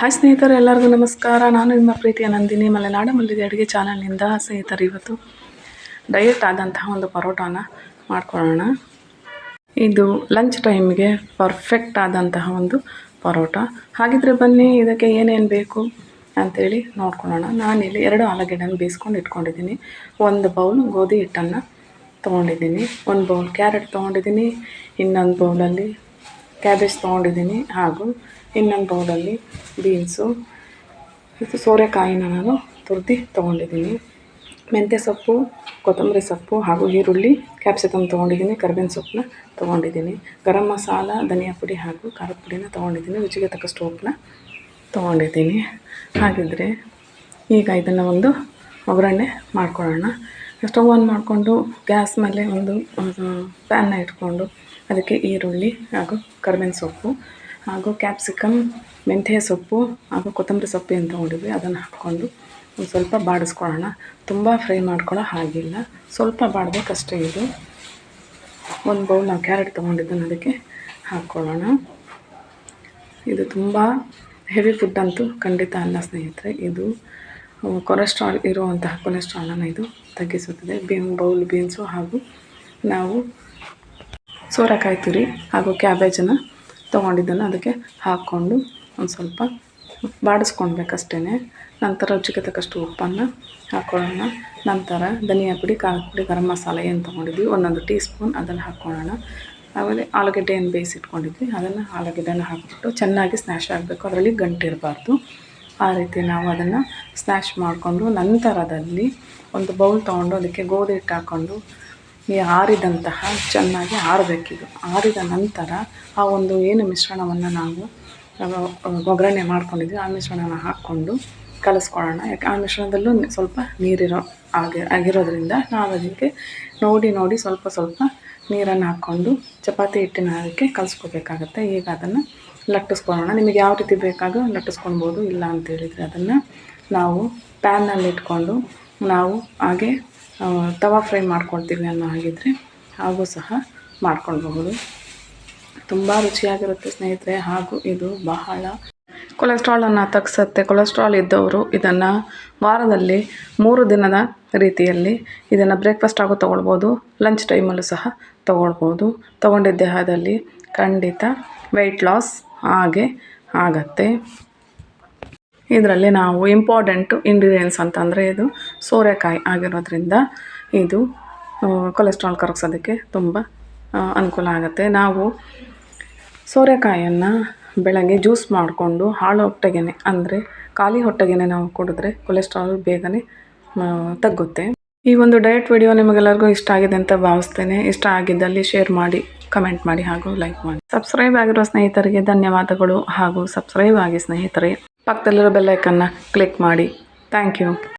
Hi ಸ್ನೇಹಿತರೆ, ಎಲ್ಲರಿಗೂ ನಮಸ್ಕಾರ. ನಾನು ನಿಮ್ಮ ಪ್ರೀತಿಯ ನಂದಿನಿ ಮಲೆನಾಡು ಮಲ್ಲಿಗೆ ಅಡುಗೆ ಚಾನಲ್ನಿಂದ ಸ್ನೇಹಿತರು, ಇವತ್ತು ಡಯಟ್ ಆದಂತಹ ಒಂದು ಪರೋಟಾನ ಮಾಡ್ಕೊಳ್ಳೋಣ. ಇದು ಲಂಚ್ ಟೈಮ್ಗೆ ಪರ್ಫೆಕ್ಟ್ ಆದಂತಹ ಒಂದು ಪರೋಟ. ಹಾಗಿದ್ರೆ ಬನ್ನಿ, ಇದಕ್ಕೆ ಏನೇನು ಬೇಕು ಅಂತೇಳಿ ನೋಡ್ಕೊಳ್ಳೋಣ. ನಾನಿಲ್ಲಿ ಎರಡು ಆಲೂಗೆಡ್ಡೆನ ಬೇಯಿಸ್ಕೊಂಡು ಇಟ್ಕೊಂಡಿದ್ದೀನಿ. ಒಂದು ಬೌಲ್ ಗೋಧಿ ಹಿಟ್ಟನ್ನು ತೊಗೊಂಡಿದ್ದೀನಿ. ಒಂದು ಬೌಲ್ ಕ್ಯಾರೆಟ್ ತೊಗೊಂಡಿದ್ದೀನಿ. ಇನ್ನೊಂದು ಬೌಲಲ್ಲಿ ಕ್ಯಾಬೇಜ್ ತೊಗೊಂಡಿದ್ದೀನಿ ಹಾಗೂ ಇನ್ನೊಂದು ಬೌಲಲ್ಲಿ ಬೀನ್ಸು ಮತ್ತು ಸೋರೆಕಾಯಿನ ನಾನು ತುರಿದು ತೊಗೊಂಡಿದ್ದೀನಿ. ಮೆಂತ್ಯ ಸೊಪ್ಪು, ಕೊತ್ತಂಬರಿ ಸೊಪ್ಪು ಹಾಗೂ ಈರುಳ್ಳಿ ಕ್ಯಾಪ್ಸಿಕಮ್ ತೊಗೊಂಡಿದ್ದೀನಿ, ಕರಿಬೇವಿನ ಸೊಪ್ಪನ್ನ ತೊಗೊಂಡಿದ್ದೀನಿ. ಗರಂ ಮಸಾಲ, ಧನಿಯಾ ಪುಡಿ ಹಾಗೂ ಖಾರದ ಪುಡಿನ ತೊಗೊಂಡಿದ್ದೀನಿ. ರುಚಿಗೆ ತಕ್ಕ ಉಪ್ಪನ್ನ ತೊಗೊಂಡಿದ್ದೀನಿ. ಹಾಗಿದ್ದರೆ ಈಗ ಇದನ್ನು ಒಂದು ಒಗ್ಗರಣೆ ಮಾಡ್ಕೊಳ್ಳೋಣ. ಸ್ಟವ್ ಆನ್ ಮಾಡಿಕೊಂಡು ಗ್ಯಾಸ್ ಮೇಲೆ ಒಂದು ಪ್ಯಾನ್ನ ಇಟ್ಕೊಂಡು ಅದಕ್ಕೆ ಈರುಳ್ಳಿ ಹಾಗೂ ಕರಿಬೇವಿನ ಸೊಪ್ಪು ಹಾಗೂ ಕ್ಯಾಪ್ಸಿಕಮ್, ಮೆಂತ್ಯ ಸೊಪ್ಪು ಹಾಗೂ ಕೊತ್ತಂಬರಿ ಸೊಪ್ಪು ಅಂತ ತೊಗೊಂಡಿದ್ವಿ ಅದನ್ನು ಹಾಕ್ಕೊಂಡು ಒಂದು ಸ್ವಲ್ಪ ಬಾಡಿಸ್ಕೊಳ್ಳೋಣ. ತುಂಬ ಫ್ರೈ ಮಾಡ್ಕೊಳ್ಳೋ ಹಾಗಿಲ್ಲ. ಸ್ವಲ್ಪ ಬಾಡಬೇಕಷ್ಟೇ ಇದು. ಒಂದು ಬೌಲ್ ನಾವು ಕ್ಯಾರೆಟ್ ತೊಗೊಂಡಿದ್ದನ್ನು ಅದಕ್ಕೆ ಹಾಕ್ಕೊಳ್ಳೋಣ. ಇದು ತುಂಬ ಹೆವಿ ಫುಡ್ ಅಂತೂ ಖಂಡಿತ ಅಲ್ಲ ಸ್ನೇಹಿತರೆ, ಇದು ಕೊಲೆಸ್ಟ್ರಾಲ್ ಇರುವಂತಹ ಕೊಲೆಸ್ಟ್ರಾಲನ್ನು ಇದು ತಗ್ಗಿಸುತ್ತದೆ. ಬೀನ್ ಬೌಲ್ ಬೀನ್ಸು ಹಾಗೂ ನಾವು ಸೋರೆಕಾಯಿ ತುರಿ ಹಾಗೂ ಕ್ಯಾಬೇಜನ್ನು ತೊಗೊಂಡಿದ್ದನ್ನು ಅದಕ್ಕೆ ಹಾಕ್ಕೊಂಡು ಒಂದು ಸ್ವಲ್ಪ ಬಾಡಿಸ್ಕೊಳ್ಬೇಕಷ್ಟೇ ನಂತರ ರುಚಿಗೆ ತಕ್ಕಷ್ಟು ಉಪ್ಪನ್ನು ಹಾಕ್ಕೊಳ್ಳೋಣ ನಂತರ ಧನಿಯಾ ಪುಡಿ, ಖಾರದ ಪುಡಿ, ಗರಂ ಮಸಾಲೆ ಏನು ತೊಗೊಂಡಿದ್ವಿ, ಒಂದೊಂದು ಟೀ ಸ್ಪೂನ್ ಅದನ್ನು ಹಾಕ್ಕೊಳ್ಳೋಣ. ಆಮೇಲೆ ಆಲೂಗಡ್ಡೆಯನ್ನು ಬೇಯಿಸಿಟ್ಕೊಂಡಿದ್ವಿ. ಅದನ್ನು ಆಲೂಗಡ್ಡೆನ ಹಾಕಿಬಿಟ್ಟು ಚೆನ್ನಾಗಿ ಸ್ನ್ಯಾಶ್ ಆಗಬೇಕು. ಅದರಲ್ಲಿ ಗಂಟಿರಬಾರ್ದು ಆ ರೀತಿ ನಾವು ಅದನ್ನು ಸ್ನ್ಯಾಶ್ ಮಾಡಿಕೊಂಡು ನಂತರದಲ್ಲಿ ಒಂದು ಬೌಲ್ ತೊಗೊಂಡು ಅದಕ್ಕೆ ಗೋಧಿ ಹಿಟ್ಟು ಹಾಕ್ಕೊಂಡು ಈ ಆರಿದಂತಹ ಚೆನ್ನಾಗಿ ಆರಬೇಕಿದು. ಆರಿದ ನಂತರ ಆ ಒಂದು ಏನು ಮಿಶ್ರಣವನ್ನು ನಾವು ಒಗ್ಗರಣೆ ಮಾಡ್ಕೊಂಡಿದ್ವಿ, ಆ ಮಿಶ್ರಣನ ಹಾಕ್ಕೊಂಡು ಕಲಿಸ್ಕೊಳ್ಳೋಣ. ಯಾಕೆ, ಆ ಮಿಶ್ರಣದಲ್ಲೂ ಸ್ವಲ್ಪ ನೀರಿರೋ ಆಗಿ ಆಗಿರೋದ್ರಿಂದ ನಾವು ಅದಕ್ಕೆ ನೋಡಿ ನೋಡಿ ಸ್ವಲ್ಪ ಸ್ವಲ್ಪ ನೀರನ್ನು ಹಾಕ್ಕೊಂಡು ಚಪಾತಿ ಹಿಟ್ಟಿನ ಅದಕ್ಕೆ ಕಲಿಸ್ಕೋಬೇಕಾಗತ್ತೆ. ಈಗ ಅದನ್ನು ಲಟ್ಟಿಸ್ಕೊಳ್ಳೋಣ. ನಿಮಗೆ ಯಾವ ರೀತಿ ಬೇಕಾಗೋ ಲಟ್ಟಿಸ್ಕೊಳ್ಬೋದು, ಇಲ್ಲ ಅಂತ ಹೇಳಿದರೆ ಅದನ್ನು ನಾವು ಪ್ಯಾನಲ್ಲಿ ಇಟ್ಕೊಂಡು ನಾವು ಹಾಗೆ ತವಾ ಫ್ರೈ ಮಾಡ್ಕೊಳ್ತೀವಿ ಅನ್ನೋ ಹಾಗಿದ್ರೆ, ಹಾಗೂ ಸಹ ಮಾಡ್ಕೊಳ್ಬಹುದು. ತುಂಬ ರುಚಿಯಾಗಿರುತ್ತೆ ಸ್ನೇಹಿತರೆ, ಹಾಗೂ ಇದು ಬಹಳ ಕೊಲೆಸ್ಟ್ರಾಲನ್ನು ತಗ್ಸತ್ತೆ. ಕೊಲೆಸ್ಟ್ರಾಲ್ ಇದ್ದವರು ಇದನ್ನು ವಾರದಲ್ಲಿ ಮೂರು ದಿನದ ರೀತಿಯಲ್ಲಿ ಇದನ್ನು ಬ್ರೇಕ್ಫಾಸ್ಟ್ ಆಗೋ ತೊಗೊಳ್ಬೋದು, ಲಂಚ್ ಟೈಮಲ್ಲೂ ಸಹ ತೊಗೊಳ್ಬೋದು. ತೊಗೊಂಡಿದ್ದ ದೇಹದಲ್ಲಿ ಖಂಡಿತ ವೆಯ್ಟ್ ಲಾಸ್ ಹಾಗೆ ಆಗತ್ತೆ. ಇದರಲ್ಲಿ ನಾವು ಇಂಪಾರ್ಟೆಂಟು ಇಂಗ್ರೀಡಿಯೆಂಟ್ಸ್ ಅಂತಂದರೆ ಇದು ಸೋರೆಕಾಯಿ ಆಗಿರೋದ್ರಿಂದ ಇದು ಕೊಲೆಸ್ಟ್ರಾಲ್ ಕರಗಿಸೋದಕ್ಕೆ ತುಂಬ ಅನುಕೂಲ ಆಗುತ್ತೆ. ನಾವು ಸೋರೆಕಾಯನ್ನು ಬೆಳಗ್ಗೆ ಜ್ಯೂಸ್ ಮಾಡಿಕೊಂಡು ಹಾಳು ಹೊಟ್ಟೆಗೆ ಅಂದರೆ ಖಾಲಿ ಹೊಟ್ಟೆಗೆನೆ ನಾವು ಕುಡಿದ್ರೆ ಕೊಲೆಸ್ಟ್ರಾಲ್ ಬೇಗನೆ ತಗ್ಗುತ್ತೆ. ಈ ಒಂದು ಡಯಟ್ ವಿಡಿಯೋ ನಿಮಗೆಲ್ಲರಿಗೂ ಇಷ್ಟ ಆಗಿದೆ ಅಂತ ಭಾವಿಸ್ತೇನೆ. ಇಷ್ಟ ಆಗಿದ್ದಲ್ಲಿ ಶೇರ್ ಮಾಡಿ ಕಮೆಂಟ್ ಮಾಡಿ ಹಾಗೂ ಲೈಕ್ ಮಾಡಿ. ಸಬ್ಸ್ಕ್ರೈಬ್ ಆಗಿರೋ ಸ್ನೇಹಿತರಿಗೆ ಧನ್ಯವಾದಗಳು ಹಾಗೂ ಸಬ್ಸ್ಕ್ರೈಬ್ ಆಗಿ ಸ್ನೇಹಿತರೆ. ಪಕ್ಕದಲ್ಲಿರೋ ಬೆಲ್ಲೈಕನ್ನು ಕ್ಲಿಕ್ ಮಾಡಿ. Thank you